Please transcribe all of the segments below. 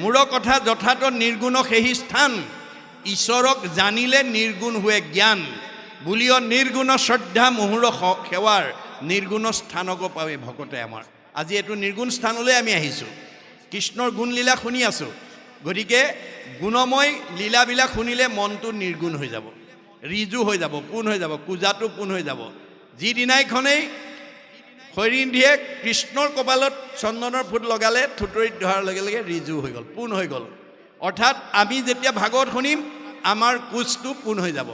মূৰ কথা যথাৰ্থ নিৰ্গুণ সেহি স্থান। ঈশ্বৰক জানিলে নিৰ্গুণ হোৱে জ্ঞান। বুলিও নিৰ্গুণ শ্ৰদ্ধা মুহুৰ সেৱাৰ নিৰ্গুণ স্থানকো পাৱে ভকতে আমাৰ। আজি এইটো নিৰ্গুণ স্থানলৈ আমি আহিছোঁ। কৃষ্ণৰ গুণলীলা শুনি আছোঁ। গতিকে গুণময় লীলাবিলাক শুনিলে মনটো নিৰ্গুণ হৈ যাব। ৰিজু হৈ যাব, পোন হৈ যাব, পূজাটো পোন হৈ যাব। যিদিনাইখনেই হৰিন্ধিয়ে কৃষ্ণৰ কপালত চন্দনৰ ফুট লগালে, থুতৰিত ধৰাৰ লগে লগে ৰিজু হৈ গ'ল, পোন হৈ গ'ল। অৰ্থাৎ আমি যেতিয়া ভাগৱত শুনিম, আমাৰ কোচটো পোন হৈ যাব,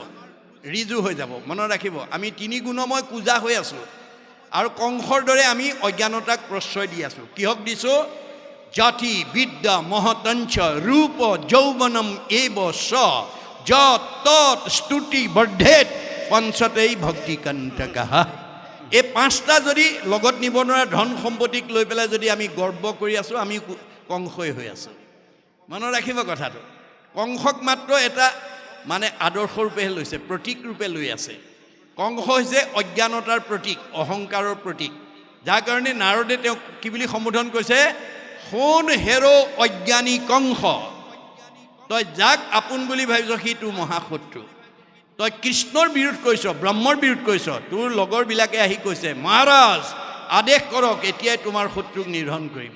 ৰিজু হৈ যাব, মনত ৰাখিব। আমি তিনি গুণময় পূজা হৈ আছোঁ আৰু কংসৰ দৰে আমি অজ্ঞানতাক প্ৰশ্ৰয় দি আছোঁ। কিহক দিছোঁ? জাতি, বিদ্যা মহতঞ্চ ৰূপ, যৌৱনম এব স য তৎ, স্তুতি, বৰ্ধেত, পঞ্চতেই ভক্তিকান্তকাহা এই পাঁচটা যদি লগত নিব নোৱাৰা ধন সম্পত্তিক লৈ পেলাই যদি আমি গৰ্ব কৰি আছোঁ, আমি কংসই হৈ আছোঁ। মনত ৰাখিব কথাটো। কংসক মাত্ৰ এটা মানে আদৰ্শ ৰূপেহে লৈছে, প্ৰতীক ৰূপে লৈ আছে। কংস হৈছে অজ্ঞানতাৰ প্ৰতীক, অহংকাৰৰ প্ৰতীক। যাৰ কাৰণে নাৰদে তেওঁক কি বুলি সম্বোধন কৰিছে? সোণ হেৰ অজ্ঞানী কংস তই যাক আপোন বুলি ভাবিছ, সি তোৰ মহাশত্ৰু। তই কৃষ্ণৰ বিৰোধ কৰিছ ব্ৰহ্মৰ বিৰোধ কৰিছ তোৰ লগৰবিলাকে আহি কৈছে, মহাৰাজ, আদেশ কৰক, এতিয়াই তোমাৰ শত্ৰুক নিধন কৰিম।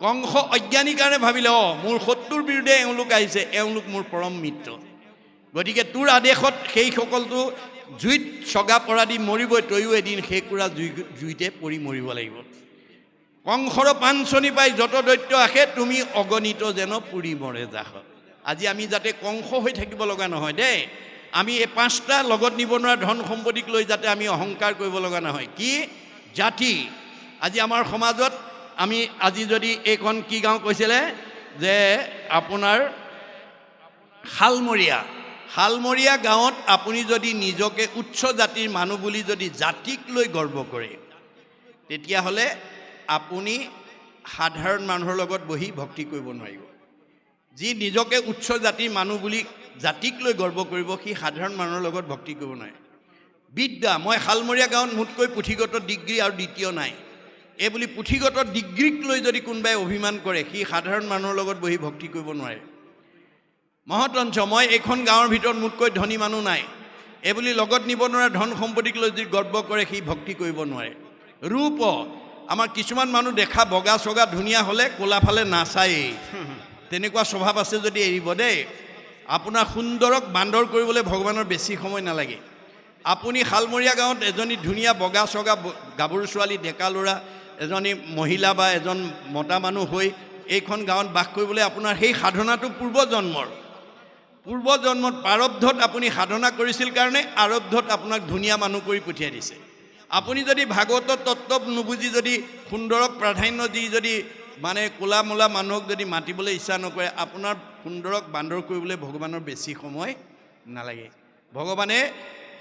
কংস অজ্ঞানী কাৰণে ভাবিলে, অঁ, মোৰ শত্ৰুৰ বিৰুদ্ধে এওঁলোক আহিছে, এওঁলোক মোৰ পৰম মিত্ৰ। গতিকে তোৰ আদেশত সেইসকলটো জুইত চগা পৰা দি মৰিবই তয়ো এদিন সেই কুৰা জুই, জুইতে পৰি মৰিব লাগিব। কংসৰ পাঞ্চনি পাই যত দৈত্য আহে, তুমি অগণিত যেন পুৰি মৰে জাহ। আজি আমি যাতে কংস হৈ থাকিব লগা নহয় দেই। আমি এই পাঁচটা লগত নিব নোৱাৰা ধন সম্পত্তিক লৈ যাতে আমি অহংকাৰ কৰিব লগা নহয়। কি? জাতি। আজি আমাৰ সমাজত আমি আজি যদি এইখন কি গাঁও কৈছিলে যে আপোনাৰ শালমৰীয়া শালমৰীয়া গাঁৱত আপুনি যদি নিজকে উচ্চ জাতিৰ মানুহ বুলি যদি জাতিক লৈ গৰ্ব কৰে, তেতিয়াহ'লে আপুনি সাধাৰণ মানুহৰ লগত বহি ভক্তি কৰিব নোৱাৰিব। যি নিজকে উচ্চ জাতিৰ মানুহ বুলি জাতিক লৈ গৰ্ব কৰিব, সি সাধাৰণ মানুহৰ লগত ভক্তি কৰিব নোৱাৰে। বিদ্যা, মই শালমৰীয়া গাঁৱত মোতকৈ পুথিগত ডিগ্ৰী আৰু দ্বিতীয় নাই। এই বুলি পুথিগত ডিগ্ৰীক লৈ যদি কোনোবাই অভিমান কৰে, সি সাধাৰণ মানুহৰ লগত বহি ভক্তি কৰিব নোৱাৰে। মহতঞ্চ মই এইখন গাঁৱৰ ভিতৰত মোতকৈ ধনী মানুহ নাই। এই বুলি লগত নিব নোৱাৰা ধন সম্পত্তিক লৈ যদি গৰ্ব কৰে, সি ভক্তি কৰিব নোৱাৰে। ৰূপ আমাৰ কিছুমান মানুহ দেখা বগা চগা ধুনীয়া হ'লে ক'লা ফালে নাচায়েই। তেনেকুৱা স্বভাৱ আছে যদি এৰিব দেই। আপোনাৰ সুন্দৰক বান্দৰ কৰিবলৈ ভগৱানৰ বেছি সময় নালাগে। আপুনি শালমৰীয়া গাঁৱত এজনী ধুনীয়া বগা চগা গাভৰু ছোৱালী, ডেকা ল'ৰা, এজনী মহিলা বা এজন মতা মানুহ হৈ এইখন গাঁৱত বাস কৰিবলৈ আপোনাৰ সেই সাধনাটো পূৰ্বজন্মৰ। পূৰ্বজন্মত প্ৰাৰব্ধত আপুনি সাধনা কৰিছিল কাৰণে আৰব্ধত আপোনাক ধুনীয়া মানুহ কৰি পঠিয়াই দিছে। আপুনি যদি ভাগৱতৰ তত্ত্ব নুবুজি যদি সুন্দৰক প্ৰাধান্য দি যদি মানে ক'লা মোলা মানুহক যদি মাতিবলৈ ইচ্ছা নকৰে, আপোনাৰ সুন্দৰক বান্দৰ কৰিবলৈ ভগৱানৰ বেছি সময় নালাগে। ভগৱানে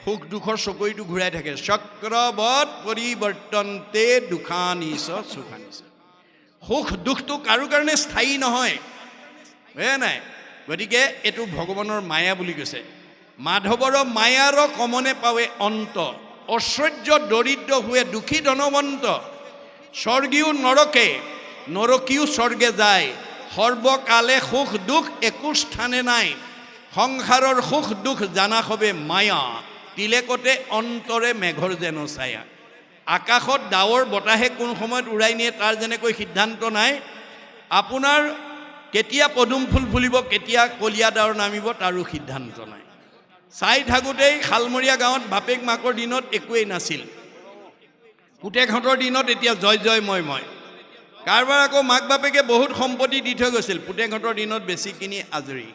সুখ দুখৰ চকৰিটো ঘূৰাই থাকে। চক্ৰবত পৰিৱৰ্তনতে দুখানিছ, সুখানিছ। সুখ দুখটো কাৰো কাৰণে স্থায়ী নহয়। হে নাই? গতিকে এইটো ভগৱানৰ মায়া বুলি কৈছে। মাধৱৰ মায়াৰ কমনে পাৱে অন্ত। ঐশ্বৰ্য দৰিদ্ৰ হোৱে দুখী, ধনৱন্ত। স্বৰ্গীয় নৰকে নৰকীও স্বৰ্গে যায়। সৰ্বকালে সুখ দুখ একো স্থানে নাই। সংসাৰৰ সুখ দুখ জানা সবে মায়া। তিলেকতে অন্তৰে মেঘৰ যেন ছায়া। আকাশত ডাৱৰ বতাহে কোন সময়ত উৰাই নিয়ে তাৰ যেনেকৈ সিদ্ধান্ত নাই। আপোনাৰ কেতিয়া পদুম ফুল ফুলিব, কেতিয়া কলীয়া ডাৱৰ নামিব, তাৰো সিদ্ধান্ত নাই। চাই থাকোঁতেই শালমৰীয়া গাঁৱত বাপেক মাকৰ দিনত একোৱেই নাছিল। পুতেকহঁতৰ দিনত এতিয়া জয় জয় মই মই কাৰোবাৰ আকৌ মাক বাপেকে বহুত সম্পত্তি দি থৈ গৈছিল। পুতেকহঁতৰ দিনত বেছিখিনি আজৰি।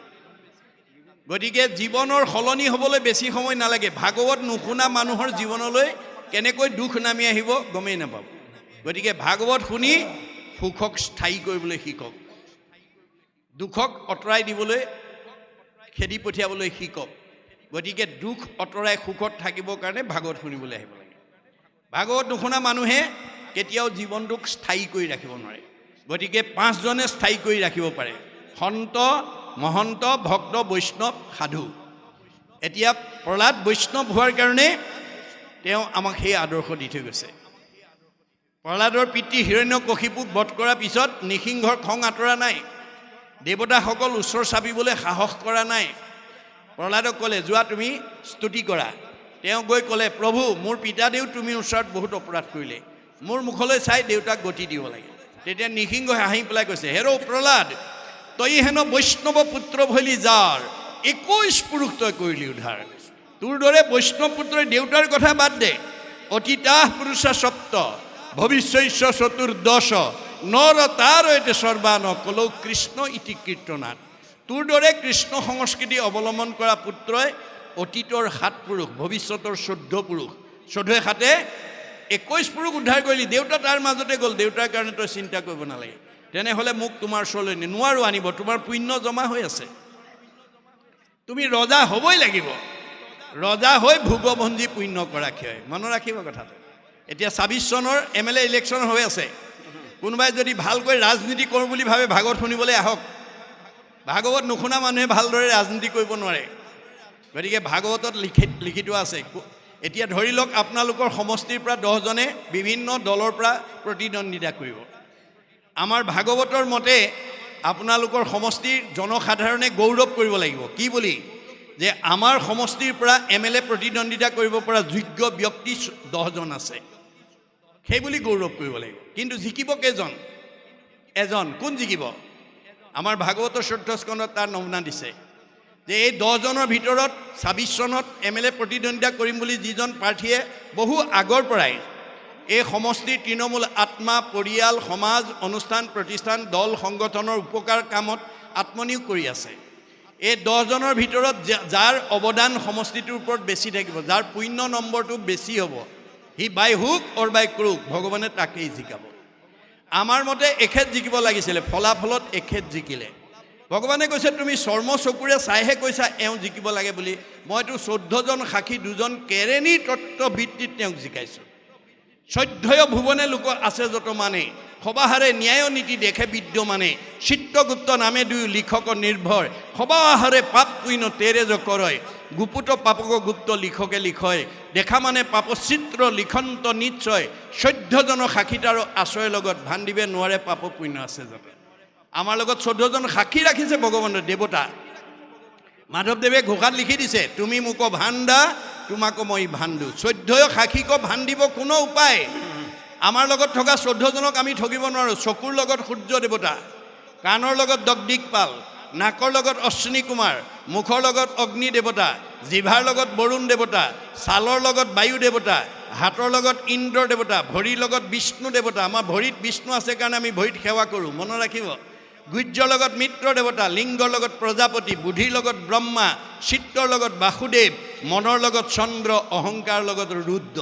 গতিকে জীৱনৰ সলনি হ'বলৈ বেছি সময় নালাগে। ভাগৱত নুশুনা মানুহৰ জীৱনলৈ কেনেকৈ দুখ নামি আহিব গমেই নাপাব। গতিকে ভাগৱত শুনি সুখক স্থায়ী কৰিবলৈ শিকক। দুখক আঁতৰাই দিবলৈ, খেদি পঠিয়াবলৈ শিকক। গতিকে দুখ আঁতৰাই সুখত থাকিবৰ কাৰণে ভাগৱত শুনিবলৈ আহিব লাগে। ভাগৱত নুশুনা মানুহে কেতিয়াও জীৱনটোক স্থায়ী কৰি ৰাখিব নোৱাৰে। গতিকে পাঁচজনে স্থায়ী কৰি ৰাখিব পাৰে। সন্ত, মহন্ত, ভক্ত, বৈষ্ণৱ, সাধু। এতিয়া প্ৰহ্লাদ বৈষ্ণৱ হোৱাৰ কাৰণে তেওঁ আমাক সেই আদৰ্শ দি থৈ গৈছে। প্ৰহ্লাদৰ পিতৃ হিৰণ্য কশিপুক বধ কৰাৰ পিছত নিসিংহৰ খং আঁতৰা নাই। দেৱতাসকল ওচৰ চাপিবলৈ সাহস কৰা নাই। প্ৰহ্লাদক ক'লে, যোৱা, তুমি স্তুতি কৰা। তেওঁ গৈ ক'লে, প্ৰভু, মোৰ পিতাদেউ তুমি ওচৰত বহুত অপৰাধ কৰিলে। মোৰ মুখলৈ চাই দেউতাক গতি দিব লাগে। তেতিয়া নিসিংহই হাঁহি পেলাই কৈছে, হেৰ' প্ৰহ্লাদ, তই হেনো বৈষ্ণৱ পুত্ৰ ভলি যাৰ একৈছ পুৰুষ তই কৰিলি উদ্ধাৰ। তোৰ দৰে বৈষ্ণৱ পুত্ৰই দেউতাৰ কথা বাদ দে, অতীতাহ পুৰুষা সপ্ত ভৱিষ্যস্য চতুৰ্দশ, নৰ তাৰ এতে সৰ্বান, কলৌ কৃষ্ণ ইতি কীৰ্তনাথ তোৰ দৰে কৃষ্ণ সংস্কৃতি অৱলম্বন কৰা পুত্ৰই অতীতৰ সাত পুৰুষ, ভৱিষ্যতৰ চৈধ্য পুৰুষ চৈধ্যই সাতে একৈছ পুৰুষ উদ্ধাৰ কৰিলি, দেউতা তাৰ মাজতে গ'ল, দেউতাৰ কাৰণে তই চিন্তা কৰিব নালাগে। তেনেহ'লে মোক তোমাৰ ওচৰলৈ নোৱাৰো আনিব, তোমাৰ পুণ্য জমা হৈ আছে। তুমি ৰজা হ'বই লাগিব। ৰজা হৈ ভোগভঞ্জী পুণ্য কৰা ক্ষয়। মনত ৰাখিব কথাটো। এতিয়া ছাব্বিছ চনৰ এম এল এ ইলেকশ্যন হৈ আছে। কোনোবাই যদি ভালকৈ ৰাজনীতি কৰোঁ বুলি ভাবে, ভাগৱত শুনিবলৈ আহক। ভাগৱত নুশুনা মানুহে ভালদৰে ৰাজনীতি কৰিব নোৱাৰে। গতিকে ভাগৱতত লিখি লিখি থোৱা আছে। এতিয়া ধৰি লওক আপোনালোকৰ সমষ্টিৰ পৰা দহজনে বিভিন্ন দলৰ পৰা প্ৰতিদ্বন্দ্বিতা কৰিব। আমাৰ ভাগৱতৰ মতে আপোনালোকৰ সমষ্টিৰ জনসাধাৰণে গৌৰৱ কৰিব লাগিব। কি বুলি? যে আমাৰ সমষ্টিৰ পৰা এম এল এ প্ৰতিদ্বন্দ্বিতা কৰিব পৰা যোগ্য ব্যক্তি দহজন আছে। সেই বুলি গৌৰৱ কৰিব লাগিব। কিন্তু জিকিব কেইজন? এজন। কোন জিকিব? আমাৰ ভাগৱতৰ চৈধ্য স্কন্ধত তাৰ নমুনা দিছে। যে এই দহজনৰ ভিতৰত ছাব্বিছ চনত এম এল এ প্ৰতিদ্বন্দ্বিতা কৰিম বুলি যিজন প্ৰাৰ্থীয়ে বহু আগৰ পৰাই এই সমষ্টিৰ তৃণমূল, আত্মা, পৰিয়াল, সমাজ, অনুষ্ঠান, প্ৰতিষ্ঠান, দল, সংগঠনৰ উপকাৰ কামত আত্মনিয়োগ কৰি আছে। এই দহজনৰ ভিতৰত যাৰ অৱদান সমষ্টিটোৰ ওপৰত বেছি থাকিব, যাৰ পুণ্য নম্বৰটো বেছি হ'ব, C by hook or by crook, ভগৱানে তাকেই জিকাব। আমাৰ মতে এখেত জিকিব লাগিছিলে, ফলাফলত এখেত জিকিলে। ভগৱানে কৈছে, তুমি চৰ্ম চকুৰে চাইহে কৈছা, এওঁ জিকিব লাগে বুলি। মইতো চৈধ্যজন সাক্ষী দুজন কেৰেণীৰ তত্ত্ব ভিত্তিত তেওঁক জিকাইছোঁ। চৈধ্যয় ভুৱনে লোক আছে যত মানে সবাহাৰে ন্যায় নীতি দেখে বিদ্যমানে। চিত্ৰগুপ্ত নামে দুয়ো লিখক নিৰ্ভৰ, সবাহাৰে পাপ পুণ্য তেৰেজ কৰয়। গুপুত পাপক গুপ্ত লিখকে লিখয়, দেখা মানে পাপচিত্ৰ লিখন্ত নিশ্চয়। চৈধ্যজন সাক্ষীতাৰ আশ্ৰয়ৰ লগত ভান্দিবে নোৱাৰে পাপ পুণ্য আছে যাতে। আমাৰ লগত চৈধ্যজন সাক্ষী ৰাখিছে ভগৱানৰ দেৱতা। মাধৱদেৱে ঘোষাত লিখি দিছে, তুমি মোক ভাণ্ডা, তোমাকো মই ভাণ্ডো। চৈধ্যয় সাক্ষীক ভান্দিব কোনো উপায়। আমাৰ লগত থকা চৈধ্যজনক আমি ঠগিব নোৱাৰোঁ, চকুৰ লগত সূৰ্য দেৱতা, কাণৰ লগত দগদিকপাল নাকৰ লগত অশ্বিনী কুমাৰ, মুখৰ লগত অগ্নি দেৱতা, জিভাৰ লগত বৰুণ দেৱতা, ছালৰ লগত বায়ু দেৱতা, হাতৰ লগত ইন্দ্ৰ দেৱতা, ভৰিৰ লগত বিষ্ণু দেৱতা। আমাৰ ভৰিত বিষ্ণু আছে কাৰণে আমি ভৰিত সেৱা কৰোঁ। মনত ৰাখিব। গুহ্যৰ লগত মিত্ৰ দেৱতা, লিংগৰ লগত প্ৰজাপতি, বুদ্ধিৰ লগত ব্ৰহ্মা, চিত্ৰৰ লগত বাসুদেৱ, মনৰ লগত চন্দ্ৰ, অহংকাৰ লগত ৰুদ্ৰ।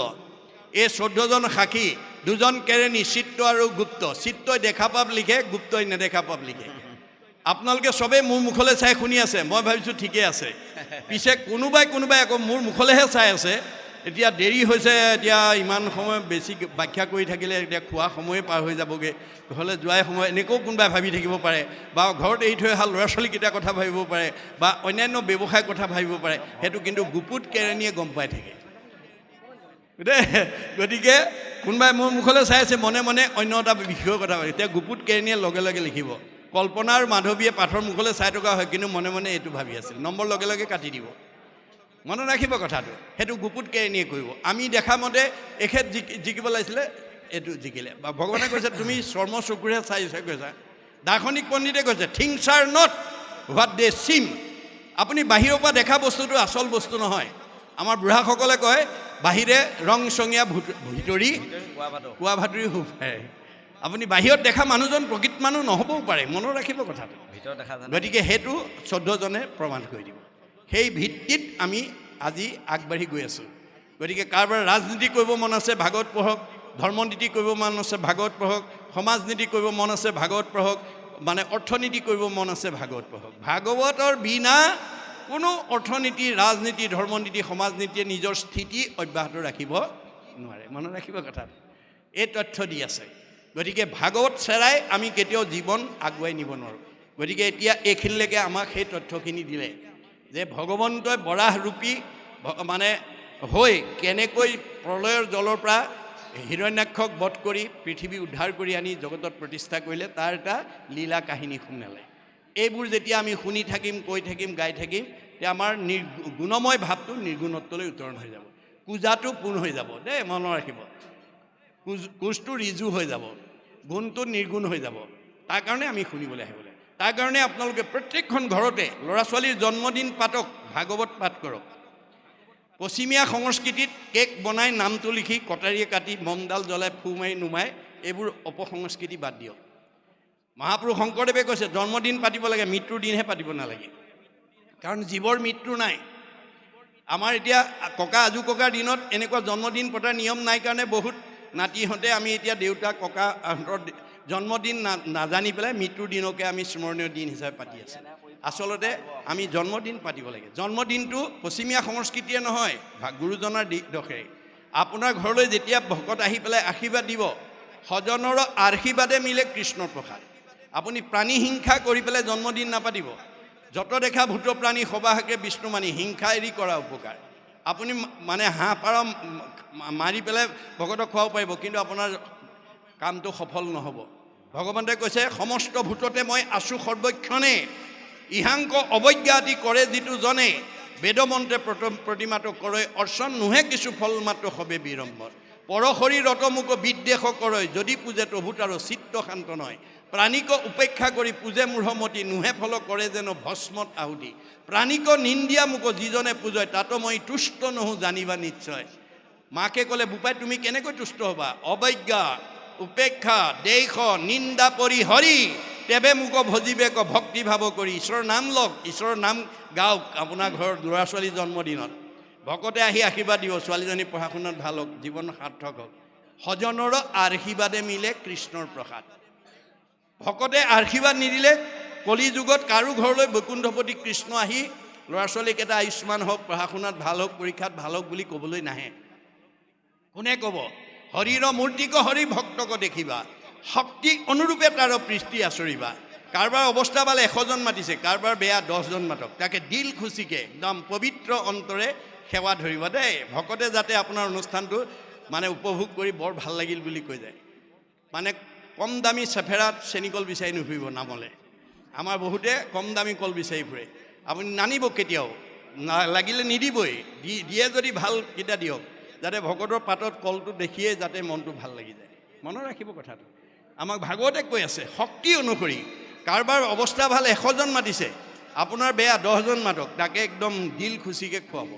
এই চৈধ্যজন সাক্ষী, দুজন কেৰেণী, চিত্ৰ আৰু গুপ্ত। চিত্ৰই দেখা পাপ লিখে, গুপ্তই নেদেখা পাপ লিখে। আপোনালোকে চবেই মোৰ মুখলৈ চাই শুনি আছে, মই ভাবিছোঁ ঠিকেই আছে। পিছে কোনোবাই কোনোবাই আকৌ মোৰ মুখলৈহে চাই আছে। এতিয়া দেৰি হৈছে, এতিয়া ইমান সময় বেছি ব্যাখ্যা কৰি থাকিলে এতিয়া খোৱা সময়ে পাৰ হৈ যাবগৈ। ঘৰলৈ যোৱাই সময়, এনেকৈও কোনোবাই ভাবি থাকিব পাৰে। বা ঘৰত এৰি থৈ অহা ল'ৰা ছোৱালীকেইটাৰ কথা ভাবিব পাৰে, বা অন্যান্য ব্যৱসায়ৰ কথা ভাবিব পাৰে, সেইটো কিন্তু গুপুত কেৰেণীয়ে গম পাই থাকে। দেই গতিকে কোনোবাই মোৰ মুখলৈ চাই আছে, মনে মনে অন্য এটা বিষয়ৰ কথা ভাবে, এতিয়া গুপুত কেৰেণীয়ে লগে লগে লিখিব, কল্পনা আৰু মাধৱীয়ে পাঠৰ মুখলৈ চাই থকা হয়, কিন্তু মনে মনে এইটো ভাবি আছিল। নম্বৰ লগে লগে কাটি দিব। মনত ৰাখিব কথাটো। সেইটো গুপুত কেৰেণীয়ে কৰিব। আমি দেখা মতে এখেত জিকি জিকিব লাগিছিলে এইটো জিকিলে। বা ভগৱানে কৈছে তুমি চৰ্ম চকুৰে চাই চাই কৈছা। দাৰ্শনিক পণ্ডিতে কৈছে things are not what they seem আপুনি বাহিৰৰ পৰা দেখা বস্তুটো আচল বস্তু নহয়। আমাৰ বুঢ়াসকলে কয় বাহিৰে ৰং চঙীয়া ভুত- ভিতৰি কোৱা ভাতুৰি হ'ব পাৰে আপুনি বাহিৰত দেখা মানুহজন প্ৰকৃত মানুহ নহ'বও পাৰে। মনত ৰাখিব কথাটো। ভিতৰত দেখা গতিকে সেইটো চৈধ্যজনে প্ৰমাণ কৰি দিব। সেই ভিত্তিত আমি আজি আগবাঢ়ি গৈ আছোঁ। গতিকে কাৰোবাৰ ৰাজনীতি কৰিব মন আছে, ভাগৱত পঢ়ক, ধৰ্মনীতি কৰিব মন আছে, ভাগৱত পঢ়ক সমাজ নীতি কৰিব মন আছে, ভাগৱত পঢ়ক মানে অৰ্থনীতি কৰিব মন আছে, ভাগৱত পঢ়ক। ভাগৱতৰ বিনা কোনো অৰ্থনীতি, ৰাজনীতি, ধৰ্মনীতি সমাজ নীতিয়ে নিজৰ স্থিতি অব্যাহত ৰাখিব নোৱাৰে। মনত ৰাখিব কথাটো। এই তথ্য দি আছে। গতিকে ভাগৱত চেৰাই আমি কেতিয়াও জীৱন আগুৱাই নিব নোৱাৰোঁ। গতিকে এতিয়া এইখিনিলৈকে আমাক সেই তথ্যখিনি দিলে। যে ভগৱন্তই বৰাহ ৰূপী ভ- মানে হৈ কেনেকৈ প্ৰলয়ৰ জলৰ পৰা হিৰণ্যাক্ষক বধ কৰি পৃথিৱী উদ্ধাৰ কৰি আনি জগতত প্ৰতিষ্ঠা কৰিলে, তাৰ এটা লীলা কাহিনী শুনালে। এইবোৰ যেতিয়া আমি শুনি থাকিম, কৈ থাকিম, গাই থাকিম, তেতিয়া আমাৰ নিৰ গুণময় ভাৱটো নিৰ্গুণত্বলৈ উত্তৰণ হৈ যাব। পূজাটো পূৰ্ণ হৈ যাব, দেই, মনত ৰাখিব। কোজ কোচটো ৰিজু হৈ যাব, গুণটো নিৰ্গুণ হৈ যাব। তাৰ কাৰণে আমি শুনিবলৈ আহিব। তাৰ কাৰণে আপোনালোকে প্ৰত্যেকখন ঘৰতে ল'ৰা ছোৱালীৰ জন্মদিন পাতক, ভাগৱত পাঠ কৰক। পশ্চিমীয়া সংস্কৃতিত কেক বনাই নামটো লিখি কটাৰীয়ে কাটি মমডাল জ্বলাই ফু মাৰি নুমাই এইবোৰ অপসংস্কৃতি বাদ দিয়ক। মহাপুৰুষ শংকৰদেৱে কৈছে, জন্মদিন পাতিব লাগে, মৃত্যুৰ দিনহে পাতিব নালাগে। কাৰণ জীৱৰ মৃত্যু নাই। আমাৰ এতিয়া ককা আজু ককাৰ দিনত এনেকুৱা জন্মদিন পতাৰ নিয়ম নাই কাৰণে বহুত নাতিহঁতে আমি এতিয়া দেউতা ককাহঁতৰ জন্মদিন না নাজানি পেলাই মৃত্যুৰ দিনকে আমি স্মৰণীয় দিন হিচাপে পাতি আছোঁ। আচলতে আমি জন্মদিন পাতিব লাগে। জন্মদিনটো পশ্চিমীয়া সংস্কৃতিয়ে নহয় গুৰুজনাৰ দি দোষেৰে আপোনাৰ ঘৰলৈ যেতিয়া ভকত আহি পেলাই আশীৰ্বাদ দিব স্বজনৰ আশীৰ্বাদে মিলে কৃষ্ণৰ প্ৰসাদ। আপুনি প্ৰাণী হিংসা কৰি পেলাই জন্মদিন নাপাতিব। যত দেখা ভূত প্ৰাণী, সবাহাকে বিষ্ণু মানি, হিংসা এৰি কৰা উপকাৰ। আপুনি মানে হাঁহ পাৰ মাৰি পেলাই ভকতক খুৱাব পাৰিব, কিন্তু আপোনাৰ কামটো সফল নহ'ব। ভগৱন্তে কৈছে, সমস্ত ভূততে মই আছোঁ সৰ্বক্ষণে। ইহাংক অৱজ্ঞা আদি কৰে যিটো জনে। বেদমন্ত্ৰে প্ৰত- প্ৰতিমাটো কৰে, অৰ্চন নোহে কিছু ফল মাত্ৰ হবে বিড়ম্বৰ। পৰশৰী ৰতমুক বিদ্বেষ কৰে, যদি পূজে প্ৰভূত আৰু চিত্ত শান্ত নয় প্ৰাণীক উপেক্ষা কৰি পূজে মূঢ়মতি, নোহে ফল কৰে যেন ভস্মত আহুতি। প্ৰাণীক নিন্দিয়া মোক যিজনে পূজয়, তাতো মই তুষ্ট নহো জানিবা নিশ্চয়। মাকে ক'লে, বোপাই, তুমি কেনেকৈ তুষ্ট হ'বা? অৱজ্ঞা উপেক্ষা দেশ নিন্দা পৰি হৰি, তেবে মোক ভজিবে, ক ভক্তি ভাৱ কৰি। ঈশ্বৰৰ নাম লওক, ঈশ্বৰৰ নাম গাওক আপোনাৰ ঘৰৰ ল'ৰা ছোৱালীৰ জন্মদিনত। ভকতে আহি আশীৰ্বাদ দিব, ছোৱালীজনী পঢ়া শুনাত ভালো হওক, জীৱন সাৰ্থক হওক। স্বজনৰ আশীৰ্বাদে মিলে কৃষ্ণৰ প্ৰসাদ। ভকতে আশীৰ্বাদ নিদিলে কলি যুগত কাৰো ঘৰলৈ বৈকুণ্ঠপতি কৃষ্ণ আহি ল'ৰা ছোৱালীকেইটা আয়ুষ্মান হওক পঢ়া শুনাত ভালো হওক, পৰীক্ষাত ভালো হওক বুলি ক'বলৈ নাহে। কোনে ক'ব? হৰিৰ মূৰ্তিক হৰি ভক্তক দেখিবা। শক্তি অনুৰূপে তাৰ পৃষ্টি আচৰিবা। কাৰোবাৰ অৱস্থা পালে এশজন মাতিছে, কাৰোবাৰ বেয়া দহজন মাতক। তাকে দিল খুচিকে, একদম পবিত্ৰ অন্তৰে সেৱা ধৰিবা দেই। ভকতে যাতে আপোনাৰ অনুষ্ঠানটো মানে উপভোগ কৰি বৰ ভালো লাগিল বুলি কৈ যায়। মানে কম দামী চেফেৰাত চেনিকল বিচাৰি নুফুৰিব নামলে। আমাৰ বহুতে কম দামী কল বিচাৰি ফুৰে। আপুনি নানিব কেতিয়াও। লাগিলে নিদিবই। দিয়ে যদি ভালকেইটা দিয়ক। যাতে ভকতৰ পাতত কলটো দেখিয়ে যাতে মনটো ভালো লাগি যায়। মনত ৰাখিব কথাটো। আমাক ভাগৱতে কৈ আছে, শক্তি অনুসৰি কাৰোবাৰ অৱস্থা ভালো এশজন মাতিছে, আপোনাৰ বেয়া দহজন মাতক, তাকে একদম দিল খুচিকৈ খুৱাব।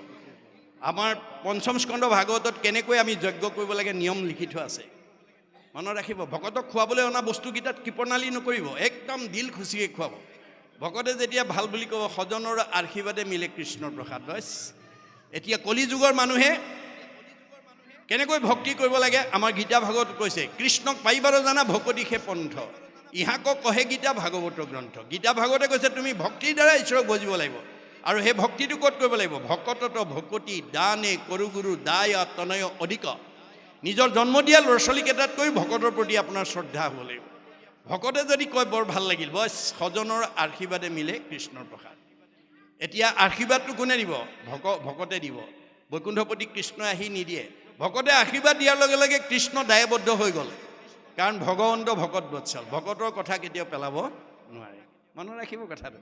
আমাৰ পঞ্চম স্কন্ধ ভাগৱতত কেনেকৈ আমি যজ্ঞ কৰিব লাগে নিয়ম লিখি থোৱা আছে। মনত ৰাখিব, ভকতক খুৱাবলৈ অনা বস্তুকেইটাত কৃপণালী নকৰিব, একদম দিল খুচিকৈ খুৱাব। ভকতে যেতিয়া ভালো বুলি ক'ব স্বজনৰ আশীৰ্বাদে মিলে কৃষ্ণৰ প্ৰসাদ। এতিয়া কলি যুগৰ মানুহে কেনেকৈ ভক্তি কৰিব লাগে? আমাৰ গীতা ভাগৱত কৈছে, কৃষ্ণক পাৰিবাৰ জানা ভকতি সে পন্থ। ইহাকক কহে গীতা ভাগৱত গ্ৰন্থ। গীতা ভাগৱতে কৈছে, তুমি ভক্তিৰ দ্বাৰা ঈশ্বৰক বুজিব লাগিব। আৰু সেই ভক্তিটো ক'ত কৰিব লাগিব? ভকতত ভকতি, দানে কৰু গুৰু দায়, তনয়, অধিক। নিজৰ জন্ম দিয়া ল'ৰা ছোৱালীকেইটাতকৈ ভকতৰ প্ৰতি আপোনাৰ শ্ৰদ্ধা হ'ব লাগিব। ভকতে যদি কয়, বৰ ভালো লাগিল। বছ স্বজনৰ আশীৰ্বাদে মিলে কৃষ্ণৰ প্ৰসাদ। এতিয়া আশীৰ্বাদটো কোনে দিব? ভক, ভকতে দিব। বৈকুণ্ঠপতি কৃষ্ণই আহি নিদিয়ে। ভকতে আশীৰ্বাদ দিয়াৰ লগে লগে কৃষ্ণ দায়বদ্ধ হৈ গ'ল। কাৰণ ভগৱন্ত ভকত বৎসল। ভকতৰ কথা কেতিয়াও পেলাব নোৱাৰে। মনত ৰাখিব কথাটো।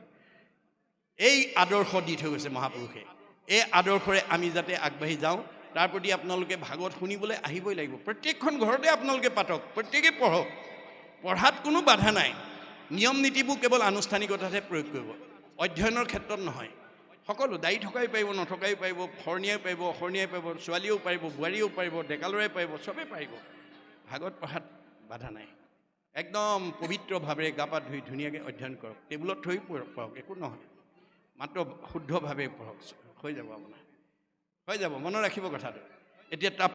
এই আদৰ্শ দি থৈ গৈছে মহাপুৰুষে। এই আদৰ্শৰে আমি যাতে আগবাঢ়ি যাওঁ, তাৰ প্ৰতি আপোনালোকে ভাগৱত শুনিবলৈ আহিবই লাগিব। প্ৰত্যেকখন ঘৰতে আপোনালোকে পাতক প্ৰত্যেকেই পঢ়ক। পঢ়াত কোনো বাধা নাই। নিয়ম নীতিবোৰ কেৱল আনুষ্ঠানিকতাতহে প্ৰয়োগ কৰিব। অধ্যয়নৰ ক্ষেত্ৰত নহয়। সকলো দায়ী থকাই পাৰিব নথকাই পাৰিব খৰণীয়াই পাৰিব অসৰণীয়াই পাৰিব, ছোৱালীয়েও পাৰিব, বোৱাৰীয়েও পাৰিব ডেকালৰাই পাৰিব, চবেই পাৰিব। ভাগৱত পঢ়াত বাধা নাই। একদম পবিত্ৰভাৱে গা পা ধুই ধুনীয়াকৈ অধ্যয়ন কৰক। টেবুলত থৈ পঢ়ক একো নহয়। মাত্ৰ শুদ্ধভাৱে পঢ়ক হৈ যাব আপোনাৰ। হৈ যাব, মনত ৰাখিব কথাটো। এতিয়া তাৰ